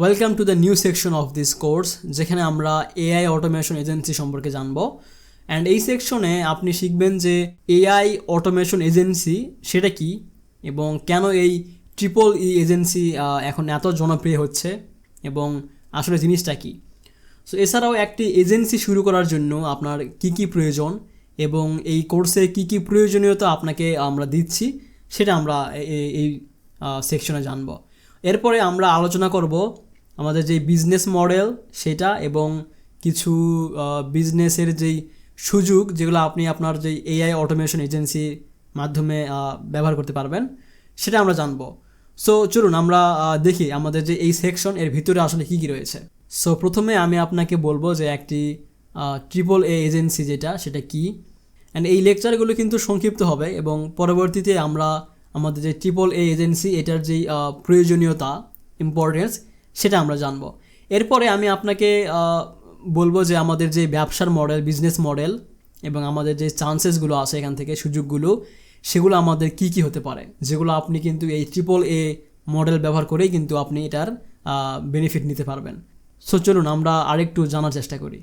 Welcome to the new section of this course যেখানে আমরা AI automation agency সম্পর্কে জানব। অ্যান্ড এই সেকশনে আপনি শিখবেন যে এআই অটোমেশন এজেন্সি সেটা কি এবং কেন এই ট্রিপল ই এজেন্সি এখন এত জনপ্রিয় হচ্ছে এবং আসলে জিনিসটা কি। সো এছাড়াও একটি এজেন্সি শুরু করার জন্য আপনার কি কি প্রয়োজন এবং এই কোর্সে কি কি প্রয়োজনীয়তা আপনাকে আমরা দিচ্ছি সেটা আমরা এই সেকশনে জানব। এরপরে আমরা আলোচনা করব আমাদের যে বিজনেস মডেল সেটা এবং কিছু বিজনেসের যেই সুযোগ যেগুলো আপনি আপনার যে এআই অটোমেশন এজেন্সির মাধ্যমে ব্যবহার করতে পারবেন, সেটা আমরা জানব। সো চলুন আমরা দেখি আমাদের যে এই সেকশন এর ভিতরে আসলে কী কী রয়েছে। সো প্রথমে আমি আপনাকে বলব যে একটি ট্রিপল এ এজেন্সি যেটা, সেটা কি? অ্যান্ড এই লেকচারগুলো কিন্তু সংক্ষিপ্ত হবে এবং পরবর্তীতে আমরা আমাদের যে ট্রিপল এ এজেন্সি এটার যেই প্রয়োজনীয়তা ইম্পর্টেন্স সেটা আমরা জানব। এরপরে আমি আপনাকে বলব যে আমাদের যে ব্যবসার মডেল বিজনেস মডেল এবং আমাদের যে চান্সেসগুলো আছে এখান থেকে, সুযোগগুলো, সেগুলো আমাদের কি কি হতে পারে? যেগুলো আপনি কিন্তু এই ট্রিপল এ মডেল ব্যবহার করেই কিন্তু আপনি এটার বেনিফিট নিতে পারবেন। সো চলুন আমরা আরেকটু জানার চেষ্টা করি।